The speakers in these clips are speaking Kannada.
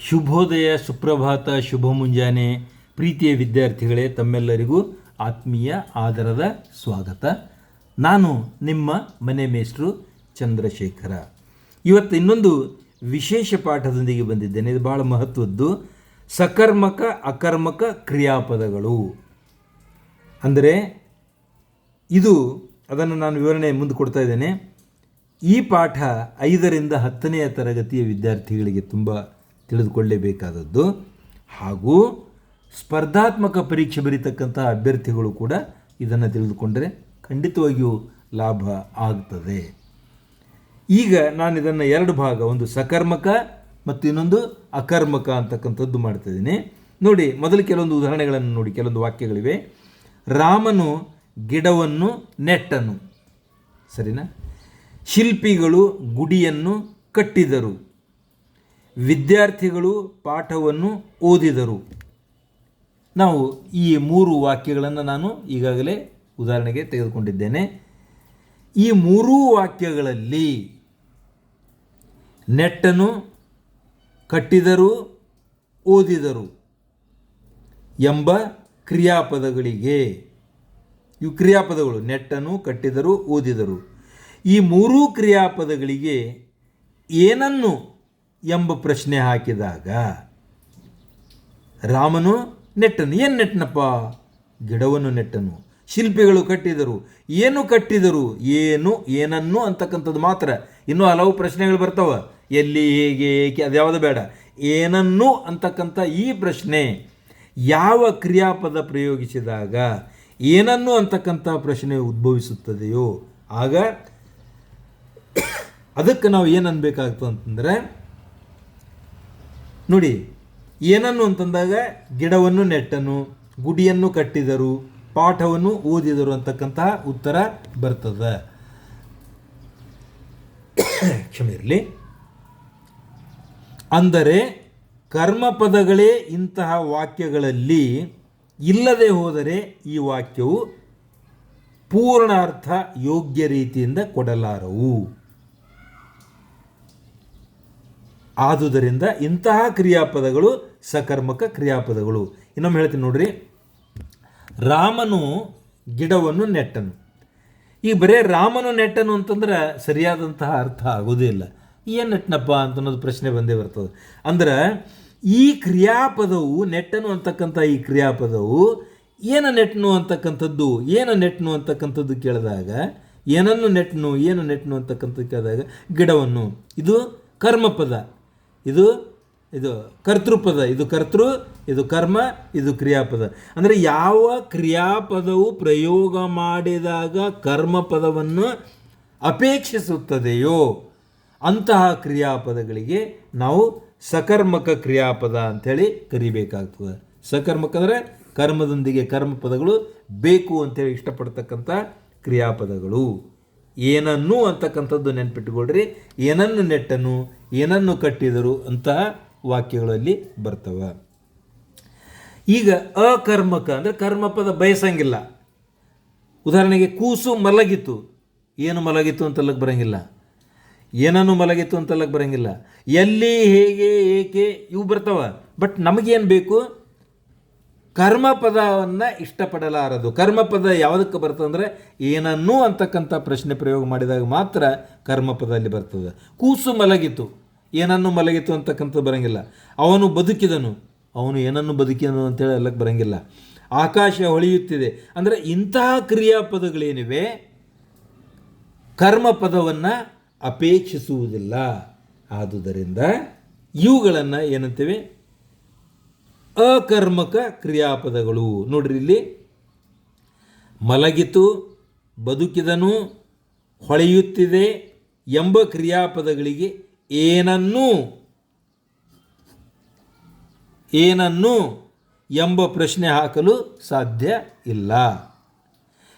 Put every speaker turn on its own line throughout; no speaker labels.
ಶುಭೋದಯ ಸುಪ್ರಭಾತ ಶುಭ ಮುಂಜಾನೆ. ಪ್ರೀತಿಯ ವಿದ್ಯಾರ್ಥಿಗಳೇ, ತಮ್ಮೆಲ್ಲರಿಗೂ ಆತ್ಮೀಯ ಆದರದ ಸ್ವಾಗತ. ನಾನು ನಿಮ್ಮ ಮನೆ ಮೇಷ್ಟ್ರು ಚಂದ್ರಶೇಖರ. ಇವತ್ತು ಇನ್ನೊಂದು ವಿಶೇಷ ಪಾಠದೊಂದಿಗೆ ಬಂದಿದ್ದೇನೆ. ಇದು ಭಾಳ ಮಹತ್ವದ್ದು. ಸಕರ್ಮಕ, ಅಕರ್ಮಕ ಕ್ರಿಯಾಪದಗಳು. ಅಂದರೆ ಇದು ಅದನ್ನು ನಾನು ವಿವರಣೆ ಮುಂದೆ ಕೊಡ್ತಾ ಇದ್ದೇನೆ. ಈ ಪಾಠ ಐದರಿಂದ ಹತ್ತನೆಯ ತರಗತಿಯ ವಿದ್ಯಾರ್ಥಿಗಳಿಗೆ ತುಂಬ ತಿಳಿದುಕೊಳ್ಳಲೇಬೇಕಾದದ್ದು ಹಾಗೂ ಸ್ಪರ್ಧಾತ್ಮಕ ಪರೀಕ್ಷೆ ಬರೀತಕ್ಕಂಥ ಅಭ್ಯರ್ಥಿಗಳು ಕೂಡ ಇದನ್ನು ತಿಳಿದುಕೊಂಡರೆ ಖಂಡಿತವಾಗಿಯೂ ಲಾಭ ಆಗ್ತದೆ. ಈಗ ನಾನು ಇದನ್ನು ಎರಡು ಭಾಗ, ಒಂದು ಸಕರ್ಮಕ ಮತ್ತು ಇನ್ನೊಂದು ಅಕರ್ಮಕ ಅಂತಕ್ಕಂಥದ್ದು ಮಾಡ್ತಾ ಇದ್ದೀನಿ. ನೋಡಿ, ಮೊದಲು ಕೆಲವೊಂದು ಉದಾಹರಣೆಗಳನ್ನು ನೋಡಿ, ಕೆಲವೊಂದು ವಾಕ್ಯಗಳಿವೆ. ರಾಮನು ಗಿಡವನ್ನು, ನೆಟ್ಟನು. ಸರಿನಾ? ಶಿಲ್ಪಿಗಳು ಗುಡಿಯನ್ನು ಕಟ್ಟಿದರು. ವಿದ್ಯಾರ್ಥಿಗಳು ಪಾಠವನ್ನು ಓದಿದರು. ನಾವು ಈ ಮೂರು ವಾಕ್ಯಗಳನ್ನು ನಾನು ಈಗಾಗಲೇ ಉದಾಹರಣೆಗೆ ತೆಗೆದುಕೊಂಡಿದ್ದೇನೆ. ಈ ಮೂರೂ ವಾಕ್ಯಗಳಲ್ಲಿ ನೆಟ್ಟನು ಕಟ್ಟಿದರು, ಓದಿದರು ಎಂಬ ಕ್ರಿಯಾಪದಗಳಿಗೆ, ಇವು ಕ್ರಿಯಾಪದಗಳು, ನೆಟ್ಟನು ಕಟ್ಟಿದರು, ಓದಿದರು. ಈ ಮೂರೂ ಕ್ರಿಯಾಪದಗಳಿಗೆ ಏನನ್ನು ಎಂಬ ಪ್ರಶ್ನೆ ಹಾಕಿದಾಗ ರಾಮನು ನೆಟ್ಟನು. ಏನು ನೆಟ್ಟನಪ್ಪ? ಗಿಡವನ್ನು ನೆಟ್ಟನು. ಶಿಲ್ಪಿಗಳು ಕಟ್ಟಿದರು. ಏನು ಕಟ್ಟಿದರು? ಏನು, ಏನನ್ನು ಅಂತಕ್ಕಂಥದ್ದು ಮಾತ್ರ. ಇನ್ನೂ ಹಲವು ಪ್ರಶ್ನೆಗಳು ಬರ್ತವೆ. ಎಲ್ಲಿ, ಹೇಗೆ, ಏಕೆ, ಅದು ಯಾವುದು ಬೇಡ. ಏನನ್ನು ಅಂತಕ್ಕಂಥ ಈ ಪ್ರಶ್ನೆ ಯಾವ ಕ್ರಿಯಾಪದ ಪ್ರಯೋಗಿಸಿದಾಗ ಏನನ್ನು ಅಂತಕ್ಕಂಥ ಪ್ರಶ್ನೆ ಉದ್ಭವಿಸುತ್ತದೆಯೋ, ಆಗ ಅದಕ್ಕೆ ನಾವು ಏನು ಅಂತಂದರೆ ನೋಡಿ, ಏನನ್ನು ಅಂತಂದಾಗ ಗಿಡವನ್ನು ನೆಟ್ಟನು, ಗುಡಿಯನ್ನು ಕಟ್ಟಿದರು, ಪಾಠವನ್ನು ಓದಿದರು ಅಂತಕ್ಕಂತಹ ಉತ್ತರ ಬರ್ತದೆ. ಕ್ಷಮೆ ಇರಲಿ. ಅಂದರೆ, ಕರ್ಮಪದಗಳೇ ಇಂತಹ ವಾಕ್ಯಗಳಲ್ಲಿ ಇಲ್ಲದೆ ಹೋದರೆ ಈ ವಾಕ್ಯವು ಪೂರ್ಣಾರ್ಥ ಯೋಗ್ಯ ರೀತಿಯಿಂದ ಕೊಡಲಾರವು. ಆದುದರಿಂದ ಇಂತಹ ಕ್ರಿಯಾಪದಗಳು ಸಕರ್ಮಕ ಕ್ರಿಯಾಪದಗಳು. ಇನ್ನೊಮ್ಮೆ ಹೇಳ್ತೀನಿ ನೋಡ್ರಿ. ರಾಮನು ಗಿಡವನ್ನು ನೆಟ್ಟನು. ಈ ಬರೇ ರಾಮನು ನೆಟ್ಟನು ಅಂತಂದ್ರೆ ಸರಿಯಾದಂತಹ ಅರ್ಥ ಆಗೋದೇ ಇಲ್ಲ. ಏನು ನೆಟ್ಟನಪ್ಪ ಅಂತ ಅನ್ನೋದು ಪ್ರಶ್ನೆ ಬಂದೇ ಬರ್ತದೆ. ಅಂದ್ರೆ ಈ ಕ್ರಿಯಾಪದವು ನೆಟ್ಟನು ಅಂತಕ್ಕಂಥ ಈ ಕ್ರಿಯಾಪದವು ಏನು ನೆಟ್ಟನು ಅಂತಕ್ಕಂಥದ್ದು? ಏನು ನೆಟ್ಟನು ಅಂತಕ್ಕಂಥದ್ದು ಕೇಳಿದಾಗ, ಏನನ್ನು ನೆಟ್ಟನು, ಏನು ನೆಟ್ಟನು ಅಂತಕ್ಕಂಥದ್ದು ಕೇಳಿದಾಗ ಗಿಡವನ್ನು. ಇದು ಕರ್ಮಪದ. ಇದು ಇದು ಕರ್ತೃಪದ, ಇದು ಕರ್ತೃ, ಇದು ಕರ್ಮ, ಇದು ಕ್ರಿಯಾಪದ. ಅಂದರೆ ಯಾವ ಕ್ರಿಯಾಪದವು ಪ್ರಯೋಗ ಮಾಡಿದಾಗ ಕರ್ಮಪದವನ್ನು ಅಪೇಕ್ಷಿಸುತ್ತದೆಯೋ ಅಂತಹ ಕ್ರಿಯಾಪದಗಳಿಗೆ ನಾವು ಸಕರ್ಮಕ ಕ್ರಿಯಾಪದ ಅಂಥೇಳಿ ಕರಿಬೇಕಾಗ್ತದೆ. ಸಕರ್ಮಕ ಅಂದರೆ ಕರ್ಮದೊಂದಿಗೆ ಕರ್ಮಪದಗಳು ಬೇಕು ಅಂತೇಳಿ ಇಷ್ಟಪಡ್ತಕ್ಕಂಥ ಕ್ರಿಯಾಪದಗಳು. ಏನನ್ನು ಅಂತಕ್ಕಂಥದ್ದು ನೆನ್ಪಿಟ್ಟುಕೊಳ್ಳ್ರಿ ಏನನ್ನು ನೆಟ್ಟನು, ಏನನ್ನು ಕಟ್ಟಿದರು ಅಂತಹ ವಾಕ್ಯಗಳಲ್ಲಿ ಬರ್ತವೆ. ಈಗ ಅಕರ್ಮಕ ಅಂದರೆ ಕರ್ಮಪದ ಬಯಸಂಗಿಲ್ಲ. ಉದಾಹರಣೆಗೆ ಕೂಸು ಮಲಗಿತು. ಏನು ಮಲಗಿತು ಅಂತಲ್ಲಕ್ಕೆ ಬರೋಂಗಿಲ್ಲ. ಏನನ್ನು ಮಲಗಿತು ಅಂತಲ್ಲಕ್ಕೆ ಬರೋಂಗಿಲ್ಲ. ಎಲ್ಲಿ, ಹೇಗೆ, ಏಕೆ, ಇವು ಬರ್ತಾವ. ಬಟ್ ನಮಗೇನು ಬೇಕು? ಕರ್ಮಪದವನ್ನು ಇಷ್ಟಪಡಲಾರದು. ಕರ್ಮಪದ ಯಾವುದಕ್ಕೆ ಬರ್ತದೆ ಅಂದರೆ ಏನನ್ನೂ ಅಂತಕ್ಕಂಥ ಪ್ರಶ್ನೆ ಪ್ರಯೋಗ ಮಾಡಿದಾಗ ಮಾತ್ರ ಕರ್ಮಪದಲ್ಲಿ ಬರ್ತದೆ. ಕೂಸು ಮಲಗಿತು. ಏನನ್ನು ಮಲಗಿತು ಅಂತಕ್ಕಂಥದ್ದು ಬರೋಂಗಿಲ್ಲ. ಅವನು ಬದುಕಿದನು. ಅವನು ಏನನ್ನು ಬದುಕಿದನು ಅಂತೇಳಿ ಅಲ್ಲಕ್ಕೆ ಬರೋಂಗಿಲ್ಲ. ಆಕಾಶ ಹೊಳೆಯುತ್ತಿದೆ. ಅಂದರೆ ಇಂತಹ ಕ್ರಿಯಾಪದಗಳೇನಿವೆ? ಕರ್ಮಪದವನ್ನು ಅಪೇಕ್ಷಿಸುವುದಿಲ್ಲ. ಆದುದರಿಂದ ಇವುಗಳನ್ನು ಏನಂತೇವೆ? ಅಕರ್ಮಕ ಕ್ರಿಯಾಪದಗಳು. ನೋಡ್ರಿ ಇಲ್ಲಿ. ಮಲಗಿತು, ಬದುಕಿದನು, ಹೊಳೆಯುತ್ತಿದೆ ಎಂಬ ಕ್ರಿಯಾಪದಗಳಿಗೆ ಏನನ್ನು? ಏನನ್ನು ಎಂಬ ಪ್ರಶ್ನೆ ಹಾಕಲು ಸಾಧ್ಯ ಇಲ್ಲ.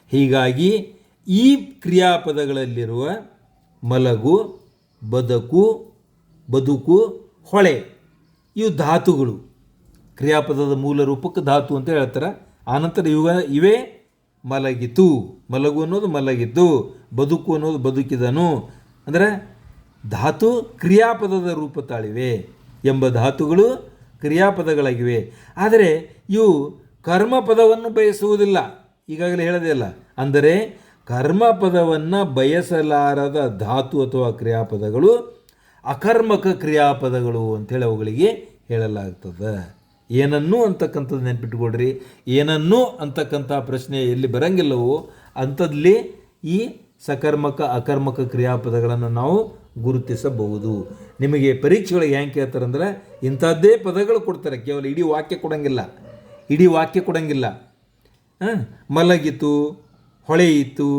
ಹೀಗಾಗಿ ಈ ಕ್ರಿಯಾಪದಗಳಲ್ಲಿರುವ ಮಲಗು, ಬದುಕು ಬದುಕು, ಹೊಳೆ ಇವು ಧಾತುಗಳು. ಕ್ರಿಯಾಪದದ ಮೂಲ ರೂಪಕ್ಕೆ ಧಾತು ಅಂತ ಹೇಳ್ತಾರೆ. ಆನಂತರ ಇವ ಇವೇ ಮಲಗಿತು. ಮಲಗು ಅನ್ನೋದು ಮಲಗಿದ್ದು, ಬದುಕು ಅನ್ನೋದು ಬದುಕಿದನು. ಅಂದರೆ ಧಾತು ಕ್ರಿಯಾಪದದ ರೂಪ ತಾಳಿವೆ ಎಂಬ ಧಾತುಗಳು ಕ್ರಿಯಾಪದಗಳಾಗಿವೆ. ಆದರೆ ಇವು ಕರ್ಮಪದವನ್ನು ಬಯಸುವುದಿಲ್ಲ. ಈಗಾಗಲೇ ಹೇಳದೇ ಇಲ್ಲ. ಅಂದರೆ ಕರ್ಮಪದವನ್ನು ಬಯಸಲಾರದ ಧಾತು ಅಥವಾ ಕ್ರಿಯಾಪದಗಳು ಅಕರ್ಮಕ ಕ್ರಿಯಾಪದಗಳು ಅಂಥೇಳಿ ಅವುಗಳಿಗೆ ಹೇಳಲಾಗ್ತದೆ. ಏನನ್ನು ಅಂತಕ್ಕಂಥದ್ದು ನೆನ್ಪಿಟ್ಕೊಳ್ರಿ ಏನನ್ನೂ ಅಂತಕ್ಕಂಥ ಪ್ರಶ್ನೆ ಎಲ್ಲಿ ಬರಂಗಿಲ್ಲವೋ ಅಂಥದ್ಲಿ ಈ ಸಕರ್ಮಕ, ಅಕರ್ಮಕ ಕ್ರಿಯಾಪದಗಳನ್ನು ನಾವು ಗುರುತಿಸಬಹುದು. ನಿಮಗೆ ಪರೀಕ್ಷೆಗಳಿಗೆ ಹೆಂಗೆ ಕೇಳ್ತಾರೆ ಅಂದ್ರೆ, ಇಂಥದ್ದೇ ಪದಗಳು ಕೊಡ್ತಾರೆ, ಕೇವಲ ಇಡೀ ವಾಕ್ಯ ಕೊಡಂಗಿಲ್ಲ, ಇಡೀ ವಾಕ್ಯ ಕೊಡಂಗಿಲ್ಲ. ಮಲಗಿತು, ಹೊಳೆಯಿತು,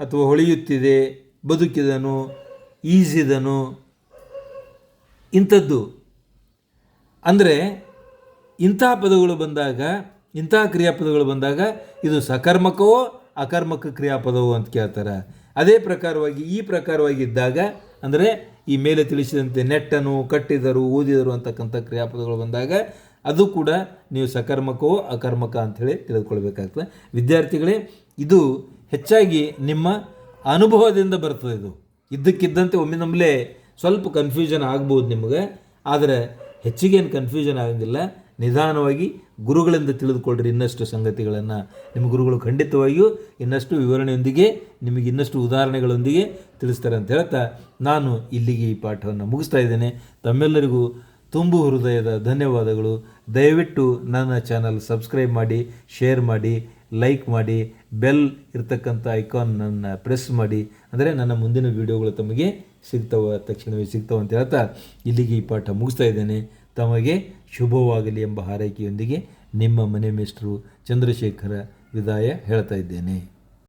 ಅಥವಾ ಹೊಳೆಯುತ್ತಿದೆ, ಬದುಕಿದನು ಈಜಿದನು ಇಂಥದ್ದು. ಅಂದರೆ ಇಂತಹ ಪದಗಳು ಬಂದಾಗ, ಇಂತಹ ಕ್ರಿಯಾಪದಗಳು ಬಂದಾಗ ಇದು ಸಕರ್ಮಕವೋ ಅಕರ್ಮಕ ಕ್ರಿಯಾಪದವೋ ಅಂತ ಕೇಳ್ತಾರೆ. ಅದೇ ಪ್ರಕಾರವಾಗಿ ಈ ಪ್ರಕಾರವಾಗಿ ಇದ್ದಾಗ ಅಂದರೆ ಈ ಮೇಲೆ ತಿಳಿಸಿದಂತೆ ನೆಟ್ಟನು, ಕಟ್ಟಿದರು ಓದಿದರು ಅಂತಕ್ಕಂಥ ಕ್ರಿಯಾಪದಗಳು ಬಂದಾಗ ಅದು ಕೂಡ ನೀವು ಸಕರ್ಮಕವೋ ಅಕರ್ಮಕ ಅಂಥೇಳಿ ತಿಳಿದುಕೊಳ್ಬೇಕಾಗ್ತದೆ. ವಿದ್ಯಾರ್ಥಿಗಳೇ, ಇದು ಹೆಚ್ಚಾಗಿ ನಿಮ್ಮ ಅನುಭವದಿಂದ ಬರ್ತದೆ ಇದು. ಇದ್ದಕ್ಕಿದ್ದಂತೆ ಒಮ್ಮೆ ನಮ್ಮಲೇ ಸ್ವಲ್ಪ ಕನ್ಫ್ಯೂಷನ್ ಆಗ್ಬೋದು ನಿಮಗೆ, ಆದರೆ ಹೆಚ್ಚಿಗೇನು ಕನ್ಫ್ಯೂಷನ್ ಆಗಂಗಿಲ್ಲ. ನಿಧಾನವಾಗಿ ಗುರುಗಳಿಂದ ತಿಳಿದುಕೊಳ್ಳ್ರಿ ಇನ್ನಷ್ಟು ಸಂಗತಿಗಳನ್ನು. ನಿಮ್ಮ ಗುರುಗಳು ಖಂಡಿತವಾಗಿಯೂ ಇನ್ನಷ್ಟು ವಿವರಣೆಯೊಂದಿಗೆ, ನಿಮಗೆ ಇನ್ನಷ್ಟು ಉದಾಹರಣೆಗಳೊಂದಿಗೆ ತಿಳಿಸ್ತಾರೆ ಅಂತ ಹೇಳ್ತಾ ನಾನು ಇಲ್ಲಿಗೆ ಈ ಪಾಠವನ್ನು ಮುಗಿಸ್ತಾ ಇದ್ದೇನೆ. ತಮ್ಮೆಲ್ಲರಿಗೂ ತುಂಬು ಹೃದಯದ ಧನ್ಯವಾದಗಳು. ದಯವಿಟ್ಟು ನನ್ನ ಚಾನಲ್ ಸಬ್ಸ್ಕ್ರೈಬ್ ಮಾಡಿ, ಶೇರ್ ಮಾಡಿ, ಲೈಕ್ ಮಾಡಿ, ಬೆಲ್ ಇರ್ತಕ್ಕಂಥ ಐಕಾನನ್ನು ಪ್ರೆಸ್ ಮಾಡಿ. ಅಂದರೆ ನನ್ನ ಮುಂದಿನ ವೀಡಿಯೋಗಳು ತಮಗೆ ಸಿಗ್ತವೆ, ತಕ್ಷಣವೇ ಸಿಗ್ತವೆ ಅಂತ ಹೇಳ್ತಾ ಇಲ್ಲಿಗೆ ಈ ಪಾಠ ಮುಗಿಸ್ತಾ ಇದ್ದೇನೆ. ತಮಗೆ ಶುಭವಾಗಲಿ ಎಂಬ ಹಾರೈಕೆಯೊಂದಿಗೆ ನಿಮ್ಮ ಮನೆ ಮೇಷ್ಟ್ರು ಚಂದ್ರಶೇಖರ ವಿದಾಯ ಹೇಳ್ತಾ ಇದ್ದೇನೆ.